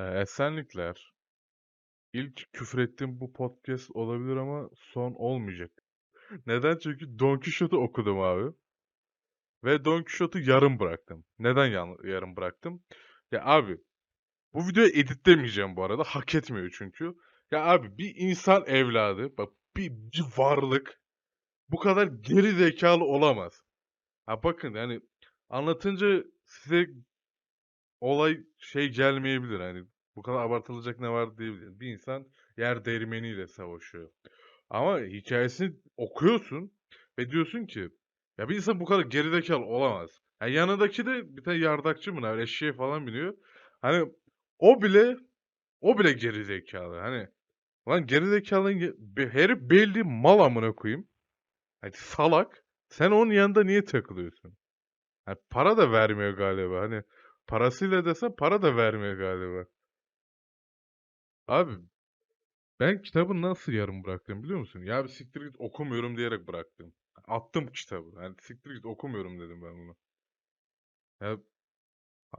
Ee, Esenlikler. İlk küfrettiğim bu podcast olabilir ama son olmayacak. Neden? Çünkü Don Quixote'u okudum abi. Ve Don Quixote'u yarım bıraktım. Neden yarım bıraktım? Ya abi bu videoyu editlemeyeceğim bu arada. Hak etmiyor çünkü. Ya abi bir insan evladı, bak bir, bir varlık bu kadar geri zekalı olamaz. Ha bakın yani anlatınca size olay şey gelmeyebilir hani bu kadar abartılacak ne var diyebilir. Bir insan yer değirmeniyle savaşıyor. Ama hikayesini okuyorsun ve diyorsun ki ya bir insan bu kadar gerizekalı olamaz. Yani yanındaki de bir tane yardakçı mı ne eşeğe falan biniyor. Hani o bile o bile gerizekalı. Hani lan gerizekalının ge- be- herif belli mal amına koyayım. Hani salak. Sen onun yanında niye takılıyorsun? Hani para da vermiyor galiba. Hani parasıyla desen para da vermiyor galiba. Abi ben kitabı nasıl yarım bıraktım biliyor musun? Ya bir siktir git okumuyorum diyerek bıraktım. Attım kitabı. Yani siktir git okumuyorum dedim ben bunu. Ya,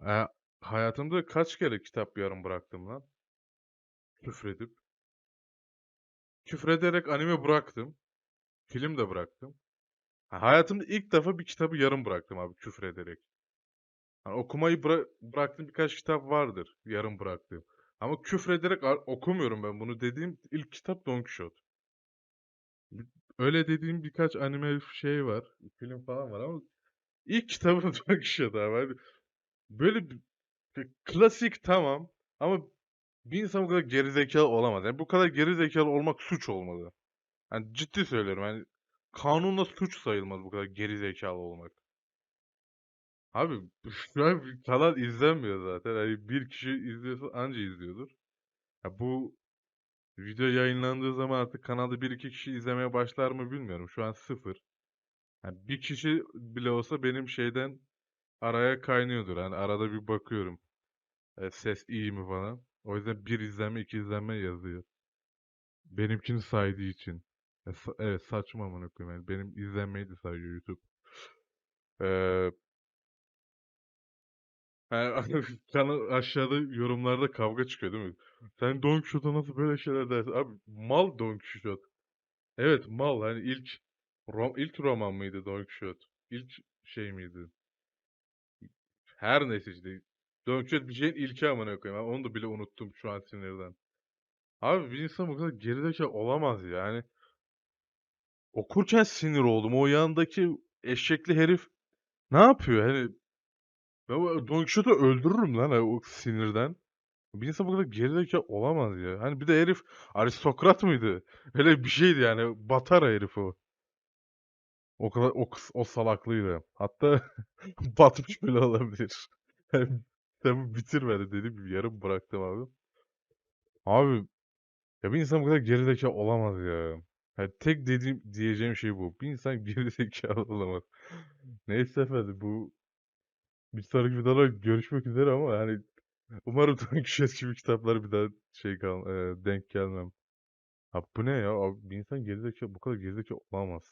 ha- hayatımda kaç kere kitap yarım bıraktım lan? Küfredip. Küfrederek anime bıraktım. Film de bıraktım. Ha, hayatımda ilk defa bir kitabı yarım bıraktım abi küfrederek. Hani okumayı bıra- bıraktığım birkaç kitap vardır yarım bıraktığım. Ama küfrederek ar- okumuyorum ben bunu dediğim ilk kitap Don Quixote. Öyle dediğim birkaç anime şey var, film falan var ama ilk kitabım Don Quixote abi. Hani böyle bir, klasik tamam ama bir insan bu kadar gerizekalı olamaz. Yani bu kadar gerizekalı olmak suç olmalı. Hani ciddi söylüyorum yani kanunla suç sayılmaz bu kadar gerizekalı olmak. Abi şu an kanal izlenmiyor zaten. Hani bir kişi izliyorsa anca izliyordur. Ya bu video yayınlandığı zaman artık kanalda bir iki kişi izlemeye başlar mı bilmiyorum. Şu an sıfır. Yani bir kişi bile olsa benim şeyden araya kaynıyordur. Hani arada bir bakıyorum. E, ses iyi mi falan. O yüzden bir izlenme iki izlenme yazıyor. Benimkini saydığı için. E, sa- evet saçma amına koyayım. Yani benim izlenmeyi de sayıyor YouTube. Ee, Yani kanal aşağıda yorumlarda kavga çıkıyor değil mi? Sen Don Quixote'a nasıl böyle şeyler dersin? Abi mal Don Quixote. Evet mal hani ilk rom, ilk roman mıydı Don Quixote? İlk şey miydi? Her neyse işte. Don Quixote bir şeyin ilki amına koyayım. Onu da bile unuttum şu an sinirden. Abi bir insan bu kadar gerizekalı olamaz yani. Okurken sinir oldum. O yanındaki eşekli herif ne yapıyor? Hani ben o Don Quixote'u öldürürüm lan hani o sinirden. Bir insan bu kadar gerizekalı olamaz ya. Hani bir de herif aristokrat mıydı? Öyle bir şeydi yani. Batar herif o. O kadar o, o salaklıydı. Hatta batmış bile olabilir. Yani Kitabı bitirmedi dediğim gibi yarım bıraktım abi. Abi ya bir insan bu kadar gerizekalı olamaz ya. Yani tek dediğim diyeceğim şey bu. Bir insan gerizekalı olamaz. Neyse efendim bu bir sonraki videoda görüşmek üzere ama yani umarım Quixote gibi kitaplar bir daha şey kal e, denk gelmem. Ha bu ne ya? Abi bir insan gerizekalı bu kadar gerizekalı olamaz.